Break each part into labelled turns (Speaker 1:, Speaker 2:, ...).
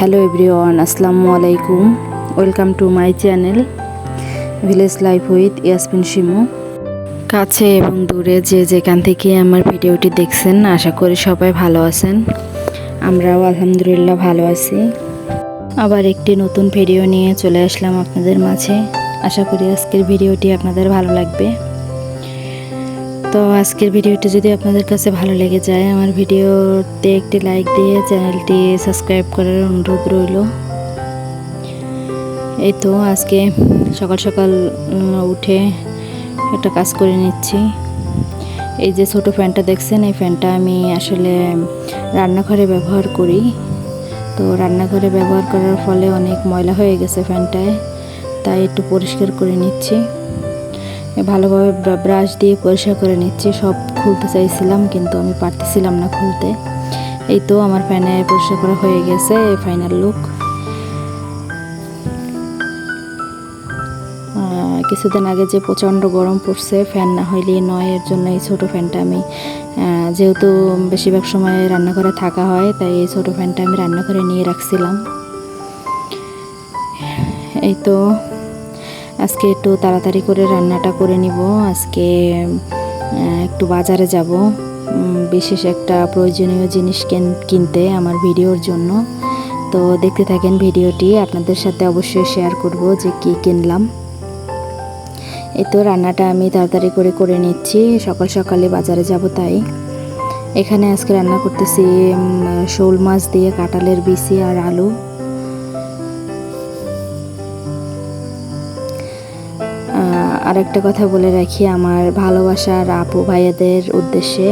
Speaker 1: Hello everyone, আসসালামু আলাইকুম। Welcome to my channel, village life with Yasmin Shimu. কাছে এবং দূরে যে যেখান থেকে আমার ভিডিওটি দেখছেন, আশা করি সবাই ভালো আছেন। আমরাও আলহামদুলিল্লাহ ভালো আছি। আবার একটি নতুন ভিডিও নিয়ে চলে আসলাম আপনাদের মাঝে। আশা করি আজকের ভিডিওটি আপনাদের ভালো লাগবে। তো আজকের ভিডিওটি যদি আপনাদের কাছে ভালো লেগে যায়, আমার ভিডিওতে একটি লাইক দিয়ে চ্যানেলটি সাবস্ক্রাইব করার অনুরোধ রইল। এই তো আজকে সকাল সকাল উঠে একটা কাজ করে নিচ্ছি। এই যে ছোট ফ্যানটা দেখছেন, এই ফ্যানটা আমি আসলে রান্নাঘরে ব্যবহার করি। তো রান্নাঘরে ব্যবহার করার ফলে অনেক ময়লা হয়ে গেছে ফ্যানটায়, তাই একটু পরিষ্কার করে নিচ্ছি। ভালোভাবে ব্রা- ব্রাশ দিয়ে পরিষ্কার করে নিচ্ছি। সব খুলতে চাইছিলাম, কিন্তু আমি পারতেছিলাম না খুলতে। এই তো আমার ফ্যানে পরিষ্কার করা হয়ে গেছে ফাইনাল লুক কিছুদিন আগে যে প্রচণ্ড গরম পড়ছে ফ্যান না হইলে নয়, এর জন্য এই ছোটো ফ্যানটা আমি যেহেতু বেশিরভাগ সময় রান্নাঘরে থাকা হয়, তাই এই ছোটো ফ্যানটা আমি রান্নাঘরে নিয়ে রাখছিলাম। এই তো আজকে একটু তাড়াতাড়ি করে রান্নাটা করে নিব। আজকে একটু বাজারে যাব। বিশেষ একটা প্রয়োজনীয় জিনিস কেন- কিনতে আমার ভিডিওর জন্য। তো দেখতে থাকেন ভিডিওটি, আপনাদের সাথে অবশ্যই শেয়ার করব যে কি কিনলাম। এই তো রান্নাটা আমি তাড়াতাড়ি করে করে নিচ্ছি। সকাল সকালে বাজারে যাব তাই। এখানে আজকে রান্না করতেছি শোল মাছ দিয়ে, কাঁঠালের বিচি আর আলু। আরেকটা কথা বলে রাখি, আমার ভালোবাসার আপু ভাইয়াদের উদ্দেশ্যে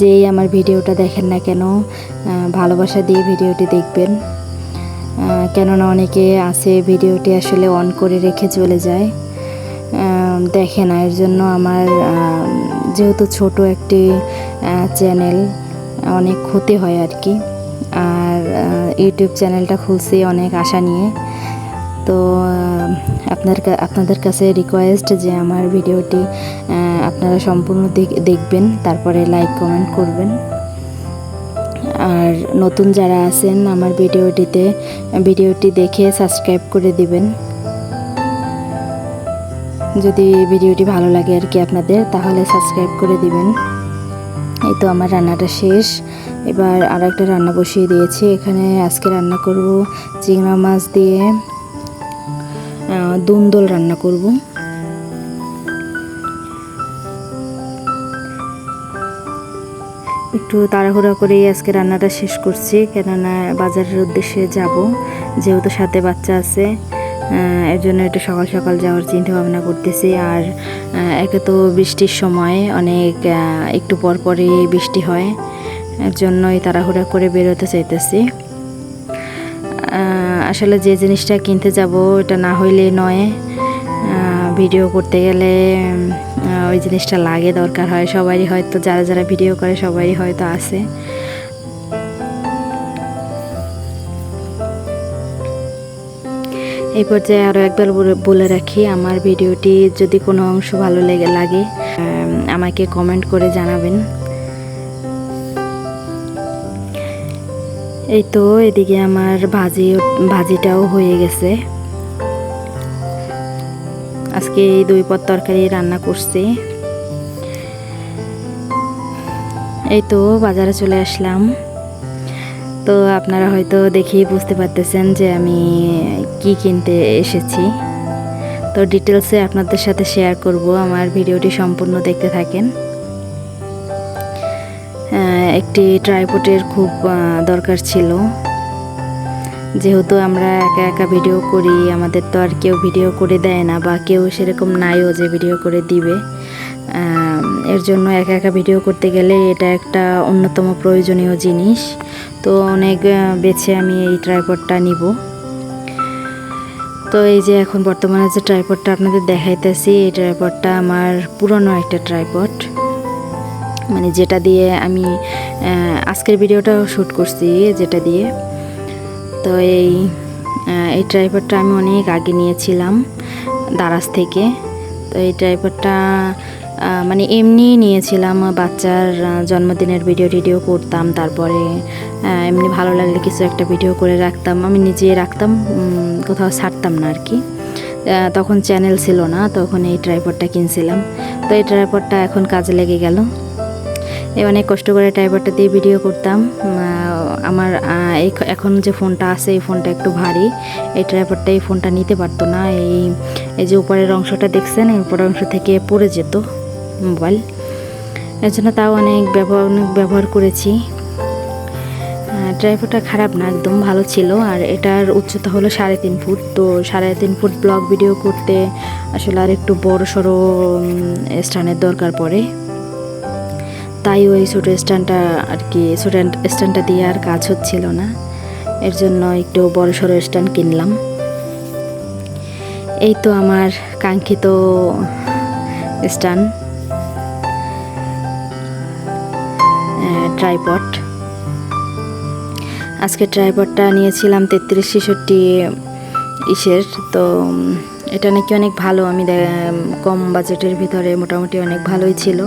Speaker 1: যেই আমার ভিডিওটা দেখেন না কেন ভালোবাসা দিয়ে ভিডিওটি দেখবেন। কেননা অনেকে আছে ভিডিওটি আসলে অন করে রেখে চলে যায়। দেখে না এর জন্য আমার যেহেতু ছোট একটি চ্যানেল, অনেক ক্ষতি হয় আর কি। আর ইউটিউব চ্যানেলটা খুলছি অনেক আশা নিয়ে। তো আপনার আপনাদের কাছে রিকোয়েস্ট যে আমার ভিডিওটি আপনারা সম্পূর্ণ দেখ- দেখবেন, তারপরে লাইক কমেন্ট করবেন। আর নতুন যারা আছেন, আমার ভিডিওটিতে, ভিডিওটি দেখে সাবস্ক্রাইব করে দিবেন। যদি ভিডিওটি ভালো লাগে আর কি আপনাদের, তাহলে সাবস্ক্রাইব করে দিবেন। এই তো আমার রান্নাটা শেষ। এবার আর একটা রান্না বসিয়ে দিয়েছি। এখানে আজকে রান্না করব চিংড়া মাছ দিয়ে। দুন্দল রান্না করব। একটু তাড়াহুড়া করেই আজকে রান্নাটা শেষ করছি, কেননা বাজারের উদ্দেশ্যে যাব। যেহেতু সাথে বাচ্চা আছে এর জন্য একটু সকাল সকাল যাওয়ার চিন্তা ভাবনা করতেছি। আর একে তো বৃষ্টির সময় অনেক একটু পর পরই বৃষ্টি হয়, এর জন্যই তাড়াহুড়া করে বেরোতে চাইতেছি। আসলে যে জিনিসটা কিনতে যাব, এটা না হইলে নয়। ভিডিও করতে গেলে ওই জিনিসটা লাগে, দরকার হয়। সবারই হয়তো, যারা যারা ভিডিও করে, সবারই হয়তো আছে। এই পর্যায়ে আরও একবার বলে- বলে রাখি, আমার ভিডিওটি যদি কোনো অংশ ভালো লেগে, লাগে আমাকে কমেন্ট করে জানাবেন। এই তো এদিকে আমার ভাজি, ভাজিটাও হয়ে গেছে। আজকে এই দুই পদ তরকারি রান্না করছি। এই তো বাজারে চলে আসলাম। তো আপনারা হয়তো দেখেই বুঝতে পারতেছেন যে আমি কি কিনতে এসেছি। তো ডিটেলসে আপনাদের সাথে শেয়ার করব, আমার ভিডিওটি সম্পূর্ণ দেখতে থাকেন। একটি ট্রাইপোর্টের খুব দরকার ছিল। যেহেতু আমরা একা একা ভিডিও করি, আমাদের তো আর কেউ ভিডিও করে দেয় না বা কেউ সেরকম নাইও যে ভিডিও করে দিবে। এর জন্য একা একা ভিডিও করতে গেলে এটা একটা অন্যতম প্রয়োজনীয় জিনিস। তো অনেক বেছে আমি এই ট্রাইপডটা নিব। তো এই যে এখন বর্তমানে যে ট্রাইপডটা আপনাদের দেখাইতেছি, এই ট্রাইপডটা আমার পুরনো একটা ট্রাইপড মানে যেটা দিয়ে আমি আজকের ভিডিওটাও শ্যুট করছি যেটা দিয়ে। তো এই এই ট্রাইপডটা আমি অনেক আগে নিয়েছিলাম দারাজ থেকে। তো এই ট্রাইপডটা আহ, মানে এমনি নিয়েছিলাম বাচ্চার জন্মদিনের ভিডিও টিডিও করতাম তারপরে এমনি ভালো লাগলে কিছু একটা ভিডিও করে রাখতাম। আমি নিজে রাখতাম কোথাও ছাড়তাম না আর কি তখন চ্যানেল ছিল না তখন এই ট্রাইপডটা কিনছিলাম। তো এই ট্রাইপডটা এখন কাজে লেগে গেল। অনেক কষ্ট করে ট্রাইপডটা দিয়ে ভিডিও করতাম। আমার এই- এখন যে ফোনটা আছে, এই ফোনটা একটু ভারী। এই ট্রাইপডটা এই ফোনটা নিতে পারতো না। এই এই যে উপরের অংশটা দেখছেন, এই উপরের অংশ থেকে পড়ে যেত মোবাইল। এর জন্য তাও অনেক ব্যবহার অনেক ব্যবহার করেছি। ড্রাইভারটা খারাপ না, একদম ভালো ছিল। আর এটার উচ্চতা হলো সাড়ে তিন ফুট। তো সাড়ে তিন ফুট ব্লগ ভিডিও করতে আসলে আর একটু বড় সড়ো স্থানের দরকার পড়ে। তাই ওই ছোটো স্ট্যান্ডটা আর কি, ছোটো স্ট্যান্ডটা দিয়ে আর কাজ হচ্ছিল না। এর জন্য একটু বড় সড়ো স্ট্যান্ড কিনলাম। এই তো আমার কাঙ্ক্ষিত স্ট্যান্ড। ট্রাইপড। আজকে ট্রাইপডটা নিয়েছিলাম তেত্রিশ ছেষট্টি ইসের। তো এটা নাকি অনেক ভালো। আমি কম বাজেটের ভিতরে মোটামুটি অনেক ভালোই ছিল।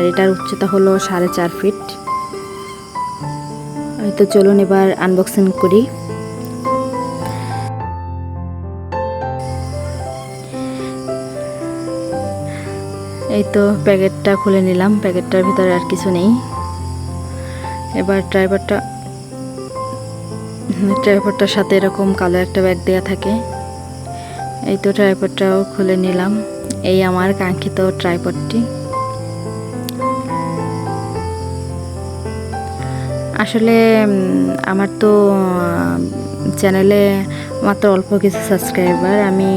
Speaker 1: আর এটার উচ্চতা হলো সাড়ে চার ফিট। তো চলুন এবার আনবক্সিং করি। এই তো প্যাকেটটা খুলে নিলাম, প্যাকেটটার ভিতরে আর কিছু নেই। এবার ড্রাইভারটা, ড্রাইভারটার সাথে এরকম কালো একটা ব্যাগ দেওয়া থাকে। এই তো ট্রাইপডটাও খুলে নিলাম। এই আমার কাঙ্ক্ষিত ট্রাইপডটি আসলে আমার তো চ্যানেলে মাত্র অল্প কিছু সাবস্ক্রাইবার আমি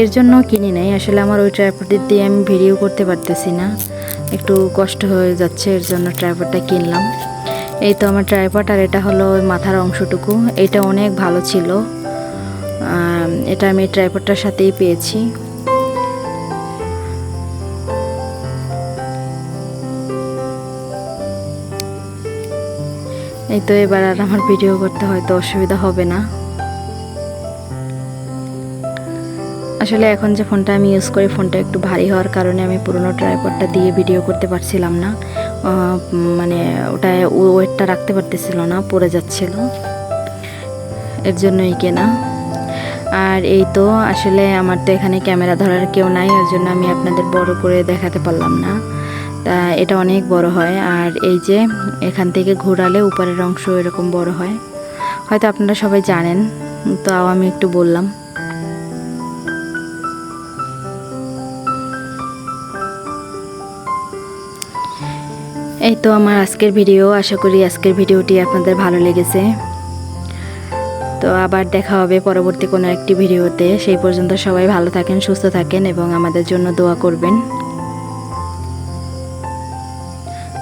Speaker 1: এর জন্য কিনি নাই। আসলে আমার ওই ট্রাইপড দিয়ে আমি ভিডিও করতে পারতেছি না। একটু কষ্ট হয়ে যাচ্ছে, এর জন্য ট্রাইপডটা কিনলাম। এই তো আমার ট্রাইপড আর এটা হলো মাথার অংশটুকু। এটা অনেক ভালো ছিল। এটা আমি ট্রাইপডটার সাথেই পেয়েছি। এই তো এবার আর আমার ভিডিও করতে হয়তো অসুবিধা হবে না। আসলে এখন যে ফোনটা আমি ইউজ করি ফোনটা একটু ভারী হওয়ার কারণে আমি পুরোনো ট্রাইপডটা দিয়ে ভিডিও করতে পারছিলাম না। মানে ওটা ওয়েটটা রাখতে পারতেছিল না, পড়ে যাচ্ছিল। এর জন্যই কেনা। আর এই তো আসলে আমার তো এখানে ক্যামেরা ধরার কেউ নাই এর জন্য আমি আপনাদের বড় করে দেখাতে পারলাম না। এটা অনেক বড় হয়। আর এই যে এখান থেকে ঘোরালে উপরের অংশ এরকম বড় হয়। হয়তো আপনারা সবাই জানেন, তাও আমি একটু বললাম। এই তো আমার আজকের ভিডিও। আশা করি আজকের ভিডিওটি আপনাদের ভালো লেগেছে। তো আবার দেখা হবে পরবর্তী কোনো একটি ভিডিওতে। সেই পর্যন্ত সবাই ভালো থাকেন, সুস্থ থাকেন এবং আমাদের জন্য দোয়া করবেন।